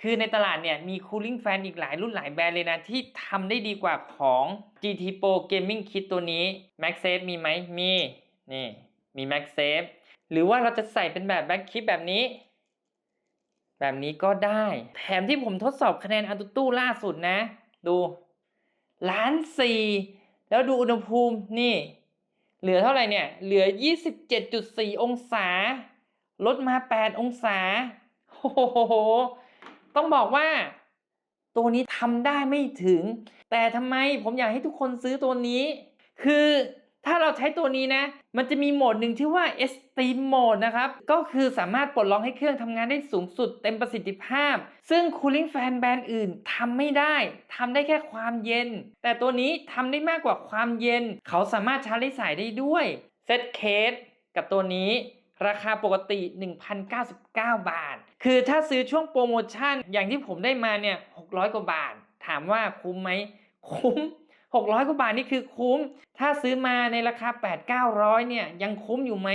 คือในตลาดเนี่ยมี cooling fan อีกหลายรุ่นหลายแบรนด์เลยนะ ที่ทำได้ดีกว่าของ GT Pro Gaming Kit ตัวนี้ MagSafe มีไหมมี นี่ มี MagSafe หรือว่าเราจะใส่เป็นแบบ Back Clip แบบนี้ แบบนี้ก็ได้ แถมที่ผมทดสอบคะแนนอัตุตู้ล่าสุดนะ ดูล้านสี่แล้วดูอุณหภูมินี่ เหลือเท่าไหร่เนี่ย เหลือ 27.4 องศา ลดมา 8 องศาโอ้โห ต้องบอกว่า ตัวนี้ทำได้ไม่ถึง แต่ทำไมผมอยากให้ทุกคนซื้อตัวนี้ คือถ้าเราใช้ตัวนี้นะ มันจะมีโหมดหนึ่งที่ว่า Extreme Mode นะครับ ก็คือสามารถปลดล็อกให้เครื่องทำงานได้สูงสุดเต็มประสิทธิภาพ ซึ่ง Cooling Fan แบรนด์อื่นทำไม่ได้ ทำได้แค่ความเย็น แต่ตัวนี้ทำได้มากกว่าความเย็น เขาสามารถชาร์จสายได้ด้วย เซตเคสกับตัวนี้ ราคาปกติ 1,099 บาท คือถ้าซื้อช่วงโปรโมชั่น อย่างที่ผมได้มาเนี่ย 600 กว่าบาท ถามว่าคุ้มไหม คุ้ม 600 กว่าบาทนี่คือคุ้ม ถ้าซื้อมาในราคา 8 900 เนี่ย ยังคุ้มอยู่ไหม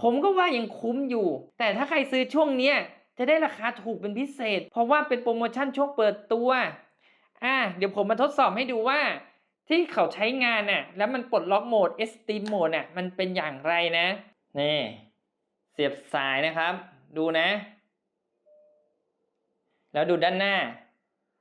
ผมก็ว่ายังคุ้มอยู่ แต่ถ้าใครซื้อช่วงเนี้ย จะได้ราคาถูกเป็นพิเศษ เพราะว่าเป็นโปรโมชั่นช่วงเปิดตัว อะเดี๋ยวผมมาทดสอบให้ดูว่าที่เขาใช้งานน่ะ แล้วมันปลดล็อกโหมด Extreme Mode น่ะ มันเป็นอย่างไรนะ นี่ เสียบสายนะครับ ดูนะ แล้วดูด้านหน้า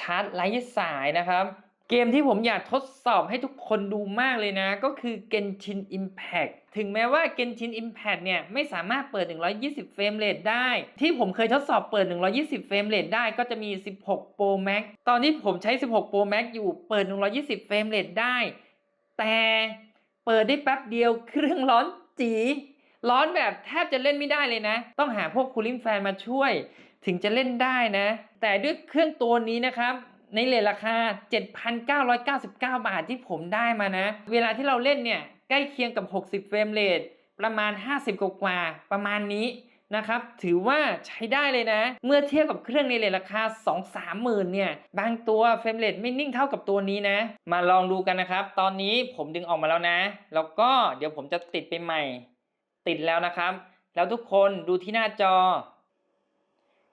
ชาร์จไร้สายนะครับ เกมที่ผมอยากทดสอบให้ทุกคนดูมากเลยนะ ก็คือ Genshin Impact ถึงแม้ว่า Genshin Impact เนี่ย ไม่สามารถเปิด 120 เฟรมเรทได้ ที่ผมเคยทดสอบเปิด 120 เฟรมเรทได้ก็จะมี 16 Pro Max ตอนที่ผมใช้ 16 Pro Max อยู่เปิด 120 เฟรมเรทได้ แต่เปิดได้แป๊บเดียวเครื่องร้อนจี ร้อนแบบแทบจะเล่นไม่ได้เลยนะ ต้องหาพวกคูลิ่งแฟนมาช่วย ถึงจะเล่นได้นะ แต่ด้วยเครื่องตัวนี้นะครับในเลทราคา 7,999 บาทที่ผมได้มานะ เวลาที่เราเล่นเนี่ย ใกล้เคียงกับ 60 เฟรมเรทประมาณ 50 กว่าประมาณนี้นะครับ ถือว่าใช้ได้เลยนะ เมื่อเทียบกับเครื่องในเลทราคา 2-3 หมื่นเนี่ย บางตัวเฟรมเรทไม่นิ่งเท่ากับตัวนี้นะ มาลองดูกันนะครับ ตอนนี้ผมดึงออกมาแล้วนะ แล้วก็เดี๋ยวผมจะติดไปใหม่ ติดแล้วนะครับ แล้วทุกคนดูที่หน้าจอ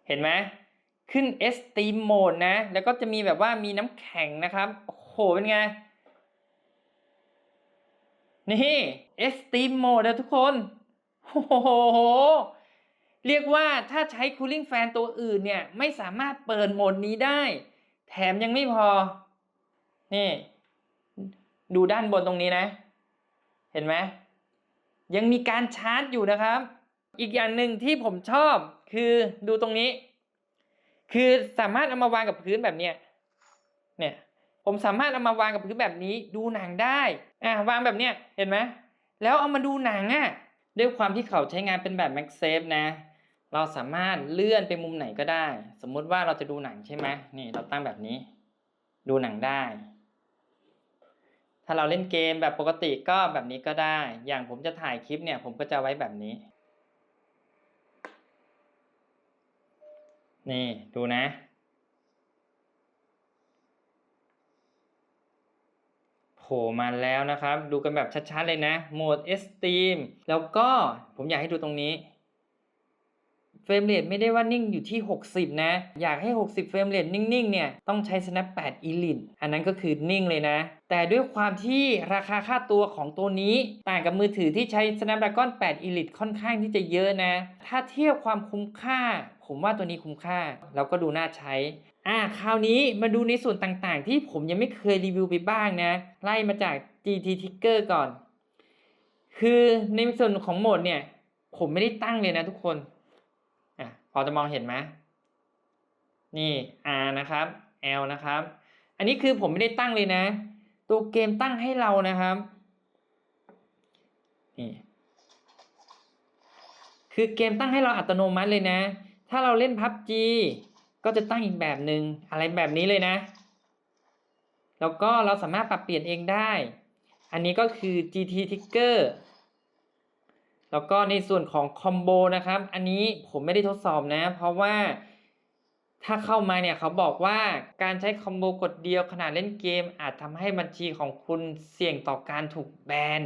เห็นไหมขึ้น Extreme Mode นะ แล้วก็จะมีแบบว่ามีน้ำแข็งนะครับ โอ้โห เป็นไง นี่ Extreme Mode นะทุกคน โอ้โห เรียกว่าถ้าใช้ Cooling Fan ตัวอื่นเนี่ย ไม่สามารถเปิดโหมดนี้ได้ แถมยังไม่พอ นี่ ดูด้านบนตรงนี้นะ เห็นไหม ยังมีการชาร์จอยู่นะครับ อีกอย่างหนึ่งที่ผมชอบคือดูตรงนี้ คือสามารถเอามาวางกับพื้นแบบเนี้ยเนี่ยผมสามารถเอามาวางกับพื้นแบบนี้ดูหนังได้อะวางแบบเนี้ยเห็นไหมแล้วเอามาดูหนังอะด้วยความที่เขาใช้งานเป็นแบบ MagSafe นะ เราสามารถเลื่อนไปมุมไหนก็ได้ สมมุติว่าเราจะดูหนังใช่ไหมนี่เราตั้งแบบนี้ ดูหนังได้ ถ้าเราเล่นเกมแบบปกติก็แบบนี้ก็ได้ อย่างผมจะถ่ายคลิปเนี่ยผมก็จะไว้แบบนี้ นี่ดูนะ โผล่มาแล้วนะครับ ดูกันแบบชัดๆเลยนะ โหมด Extreme แล้วก็ผมอยากให้ดูตรงนี้ รมเรทไม่ได้ว่านิ่งอยู่ที่ 60 นะ อยากให้ 60 เฟรมเรทนิ่งๆเนี่ยต้องใช้ Snap 8 Elite อันนั้นก็คือนิ่งเลยนะ แต่ด้วยความที่ราคาค่าตัวของตัวนี้ ต่างกับมือถือที่ใช้ Snapdragon 8 Elite ค่อนข้างที่จะเยอะนะ ถ้าเทียบความคุ้มค่า ผมว่าตัวนี้คุ้มค่าแล้วก็ดูน่าใช้อ่าคราวนี้มาดูในส่วนต่างๆ ที่ผมยังไม่เคยรีวิวไปบ้างนะ ไล่มาจาก GT Ticker ก่อน คือในส่วนของโหมดเนี่ย ผมไม่ได้ตั้งเลยนะทุกคน พอจะมองเห็นไหมนี่ R นะครับ L นะครับ อันนี้คือผมไม่ได้ตั้งเลยนะ ตัวเกมตั้งให้เรานะครับ นี่ คือเกมตั้งให้เราอัตโนมัติเลยนะ ถ้าเราเล่น PUBG ก็จะตั้งอีกแบบหนึ่งอะไรแบบนี้เลยนะ แล้วก็เราสามารถปรับเปลี่ยนเองได้ อันนี้ก็คือ GT Ticker แล้วก็ในส่วนของคอมโบนะครับ อันนี้ผมไม่ได้ทดสอบนะ เพราะว่าถ้าเข้ามาเนี่ยเขาบอกว่าการใช้คอมโบกดเดียวขณะเล่นเกม อาจทำให้บัญชีของคุณเสี่ยงต่อการถูกแบน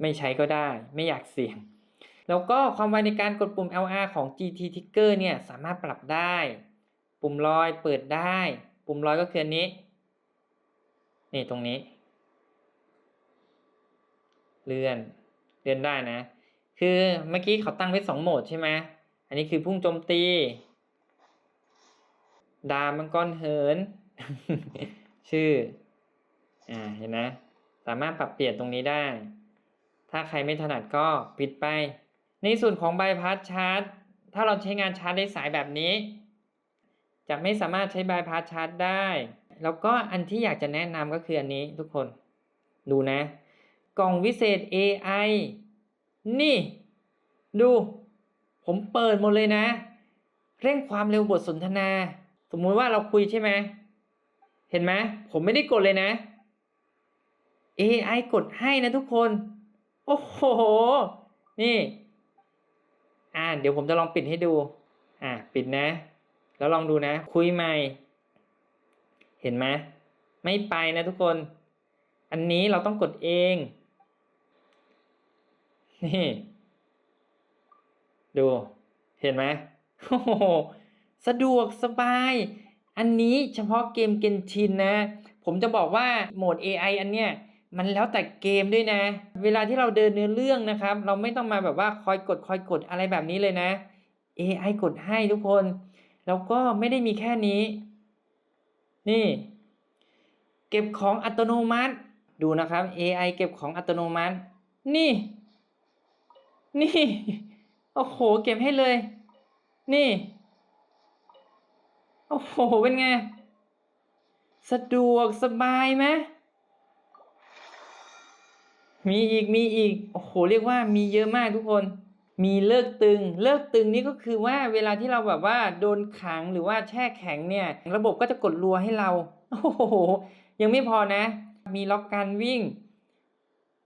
ไม่ใช้ก็ได้ ไม่อยากเสี่ยง แล้วก็ความไวในการกดปุ่ม LR ของ GT Trigger เนี่ยสามารถปรับได้ ปุ่มลอยเปิดได้ ปุ่มลอยก็คืออันนี้ นี่ตรงนี้ เลื่อน เลื่อนได้นะ คือเมื่อกี้เขาตั้งไว้สองโหมดใช่ไหมอันนี้คือพุ่งโจมตี ดามังกรเหิน ชื่อ อ่า เห็นนะ สามารถปรับเปลี่ยนตรงนี้ได้ ถ้าใครไม่ถนัดก็ปิดไป ในส่วนของใบพัดชาร์จ ถ้าเราใช้งานชาร์จได้สายแบบนี้ จะไม่สามารถใช้ใบพัดชาร์จได้ แล้วก็อันที่อยากจะแนะนำก็คืออันนี้ทุกคน ดูนะ กล่องวิเศษ AI นี่ ดู ผมเปิดหมดเลยนะ เร่งความเร็วบทสนทนา สมมุติว่าเราคุยใช่ไหม เห็นไหม ผมไม่ได้กดเลยนะ AI กดให้นะทุกคน โอ้โห นี่ อ่า เดี๋ยวผมจะลองปิดให้ดู อ่า ปิดนะ แล้วลองดูนะ คุยใหม่ เห็นไหม ไม่ไปนะทุกคน อันนี้เราต้องกดเอง นี่ ดู เห็นไหมโอ้โหสะดวกสบาย อันนี้เฉพาะเกมเกนชินนะ ผมจะบอกว่าโหมด AI อันเนี้ยมันแล้วแต่เกมด้วยนะ เวลาที่เราเดินเนื้อเรื่องนะครับ เราไม่ต้องมาแบบว่าคอยกดคอยกดอะไรแบบนี้เลยนะ AI กดให้ทุกคน แล้วก็ไม่ได้มีแค่นี้ นี่ เก็บของอัตโนมัติ ดูนะครับ AI เก็บของอัตโนมัติ นี่ นี่ โอ้โห เก็บให้เลย นี่ โอ้โห เป็นไง สะดวกสบายไหมมีอีกมีอีก โอ้โห เรียกว่ามีเยอะมากทุกคน มีเลิกตึง เลิกตึงนี่ก็คือว่าเวลาที่เราแบบว่าโดนขังหรือว่าแช่แข็งเนี่ย ระบบก็จะกดรัวให้เรา โอ้โห ยังไม่พอนะ มีล็อกการวิ่ง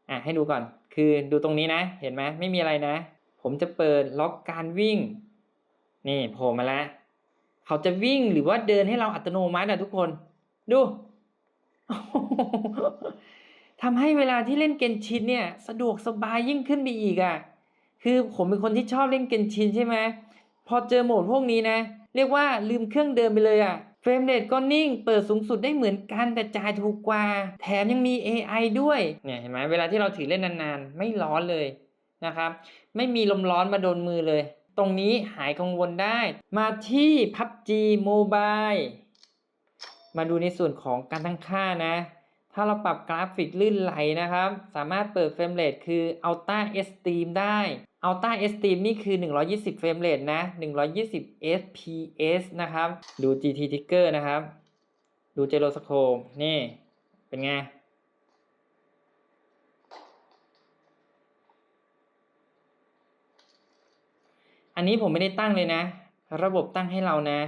อะ ให้ดูก่อน คือดูตรงนี้นะ เห็นไหมไม่มีอะไรนะ ผมจะเปิดล็อกการวิ่ง นี่โผล่มาแล้วเขาจะวิ่งหรือว่าเดินให้เราอัตโนมัติอะทุกคน ดูทำให้เวลาที่เล่นเกนชินเนี่ย สะดวกสบายยิ่งขึ้นไปอีกอะ่ะ คือผมเป็นคนที่ชอบเล่นเกนชินใช่ไหมพอเจอโหมดพวกนี้นะ เรียกว่าลืมเครื่องเดิมไปเลยอะ่ะ เฟรมเรทก็นิ่ง เปิดสูงสุดได้เหมือนกันแต่จ่ายถูกกว่า แถมยังมี AI ด้วย เนี่ยเห็นไหมเวลาที่เราถือเล่นนานๆ ไม่ร้อนเลยนะครับ ไม่มีลมร้อนมาโดนมือเลย ตรงนี้หายกังวลได้ มาที่ PUBG Mobile มาดูในส่วนของการตั้งค่านะ ถ้าเราปรับกราฟิกลื่นไหลนะครับ สามารถเปิดเฟรมเรทคือ Ultra Extreme ได้ Ultra Extreme นี่คือ 120 เฟรมเรทนะ 120 fps นะครับ ดู GT Trigger นะครับ ดู Gyroscope นี่ เป็นไง อันนี้ผมไม่ได้ตั้งเลยนะ ระบบตั้งให้เรานะ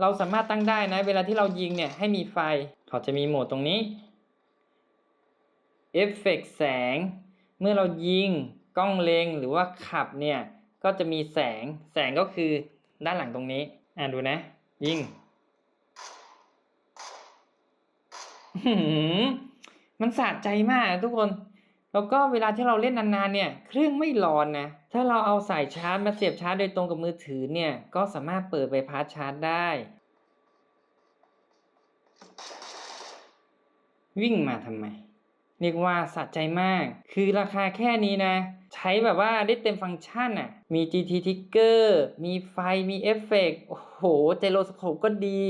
เราสามารถตั้งได้นะ เวลาที่เรายิงเนี่ย ให้มีไฟ เขาจะมีโหมดตรงนี้ เอฟเฟกแสง เมื่อเรายิง กล้องเล็งหรือว่าขับเนี่ยก็จะมีแสงแสงก็คือด้านหลังตรงนี้ อ่าดูนะ ยิงมันสะใจมากทุกคน แล้วก็เวลาที่เราเล่นนานๆเนี่ย เครื่องไม่ร้อนนะ ถ้าเราเอาสายชาร์จมาเสียบชาร์จโดยตรงกับมือถือเนี่ย ก็สามารถเปิดใบพัดชาร์จได้ วิ่งมาทำไม เรียกว่าสะใจมาก คือราคาแค่นี้นะ ใช้แบบว่าได้เต็มฟังก์ชันอะ มี GT Trigger มีไฟ มีเอฟเฟกต์โอ้โห เจโรสโคปก็ดี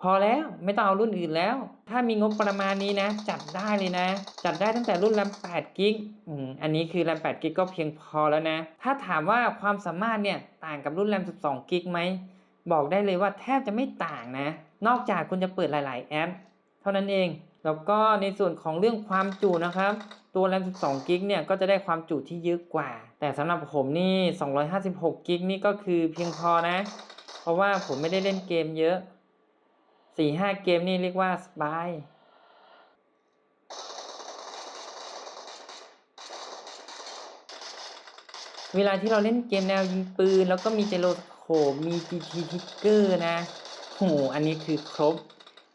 พอแล้วไม่ต้องเอารุ่นอื่นแล้ว ถ้ามีงบประมาณนี้นะ จัดได้เลยนะ จัดได้ตั้งแต่รุ่นแรม8กิกอืมอันนี้คือแรม8กิกก็เพียงพอแล้วนะ ถ้าถามว่าความสามารถเนี่ยต่างกับรุ่นแรม12กิกไหมบอกได้เลยว่าแทบจะไม่ต่างนะ นอกจากคุณจะเปิดหลาย ๆ แอป เท่านั้นเอง แล้วก็ในส่วนของเรื่องความจุนะครับ ตัวแรม 12 กิกเนี่ยก็จะได้ความจุที่เยอะกว่า แต่สำหรับผมนี่ 256 กิกนี่ก็คือเพียงพอนะ เพราะว่าผมไม่ได้เล่นเกมเยอะสี่ห้าเกมนี่เรียกว่าสบายเวลาที่เราเล่นเกมแนวยิงปืน แล้วก็มีเจโรโคมี GT Trigger นะโหอันนี้คือครบ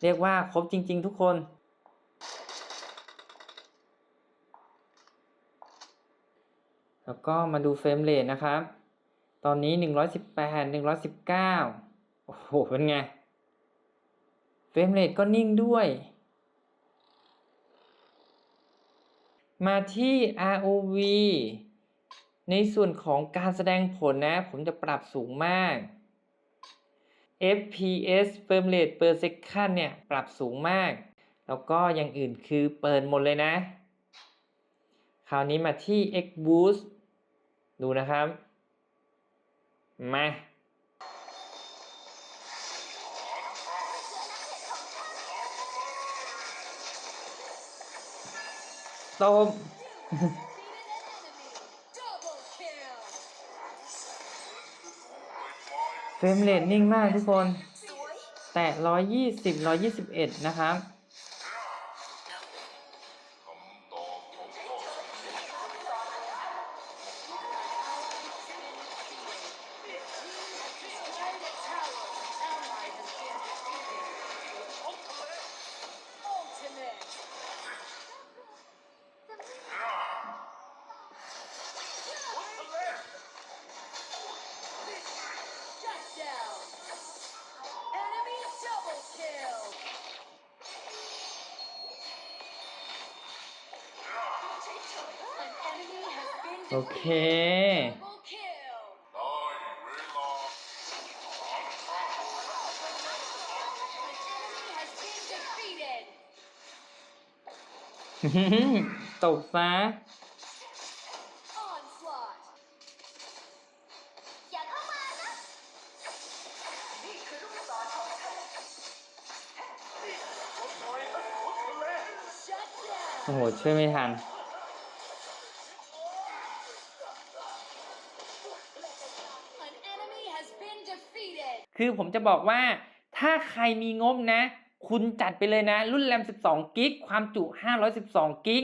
เรียกว่าครบจริง ๆ ทุกคน แล้วก็มาดูเฟรมเรทนะครับ ตอนนี้ 118 119 โอ้โห เป็นไง เฟรมเรทก็นิ่งด้วย มาที่ ROV ในส่วนของการแสดงผลนะ ผมจะปรับสูงมาก FPS frame rate per second เนี่ย ปรับสูงมาก แล้วก็อย่างอื่นคือเปิดหมดเลยนะ คราวนี้มาที่ X boost ดูนะครับมาตบเฟรมเรทนิ่งมากทุกคนสวยแตะ120 121 นะครับ โอเค ตกซะโอ้โห ช่วยไม่ทัน คือผมจะบอกว่า ถ้าใครมีงบนะ คุณจัดไปเลยนะ รุ่นแรม 12 กิก ความจุ 512 กิก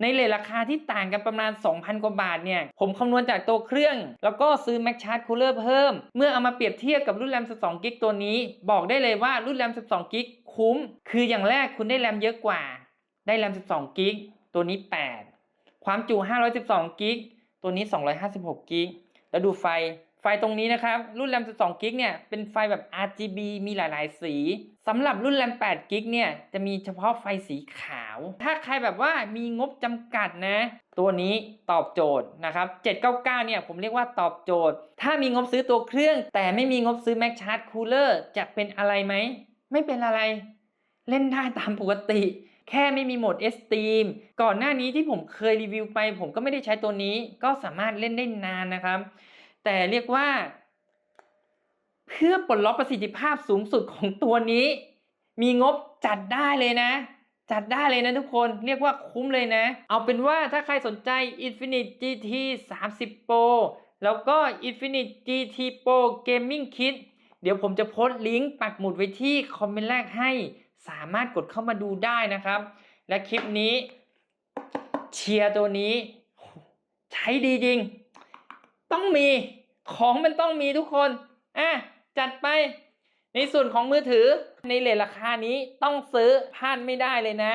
ในเลทราคาที่ต่างกันประมาณ 2,000 กว่าบาทเนี่ย ผมคำนวณจากตัวเครื่อง แล้วก็ซื้อ Mac Charge Cooler เพิ่ม เมื่อเอามาเปรียบเทียบกับรุ่นแรม 12 กิกตัวนี้ บอกได้เลยว่ารุ่นแรม 12 กิกคุ้ม คืออย่างแรกคุณได้แรมเยอะกว่า ได้แรม 12 กิก ตัวนี้ 8 ความจุ 512 กิก ตัวนี้ 256 กิก แล้วดูไฟ ไฟตรงนี้นะครับ รุ่นแรม 12 กิกเนี่ย เป็นไฟแบบ RGB มีหลาย ๆ สีสำหรับรุ่นแรม 8 กิกเนี่ย จะมีเฉพาะไฟสีขาว ถ้าใครแบบว่ามีงบจำกัดนะ ตัวนี้ตอบโจทย์นะครับ 799 เนี่ย ผมเรียกว่าตอบโจทย์ ถ้ามีงบซื้อตัวเครื่อง แต่ไม่มีงบซื้อ Mac Charge Cooler จะเป็นอะไรไหม ไม่เป็นอะไร เล่นได้ตามปกติแค่ไม่มีโหมด Esteem ก่อนหน้านี้ที่ผมเคยรีวิวไป ผมก็ไม่ได้ใช้ตัวนี้ ก็สามารถเล่นได้นานนะครับ แต่เรียกว่า เพื่อปลดล็อกประสิทธิภาพสูงสุดของตัวนี้ มีงบจัดได้เลยนะ จัดได้เลยนะทุกคนเรียกว่าคุ้มเลยนะ เอาเป็นว่าถ้าใครสนใจ Infinite GT 30 Pro แล้วก็ Infinite GT Pro Gaming Kit เดี๋ยวผมจะโพสต์ลิงก์ปักหมุดไว้ที่คอมเมนต์แรกให้สามารถกดเข้ามาดูได้นะครับ และคลิปนี้เชียร์ตัวนี้ ใช้ดีจริง ต้องมีของมันต้องมีทุกคนอะจัดไป ในส่วนของมือถือในเลทราคานี้ต้องซื้อพลาดไม่ได้เลยนะ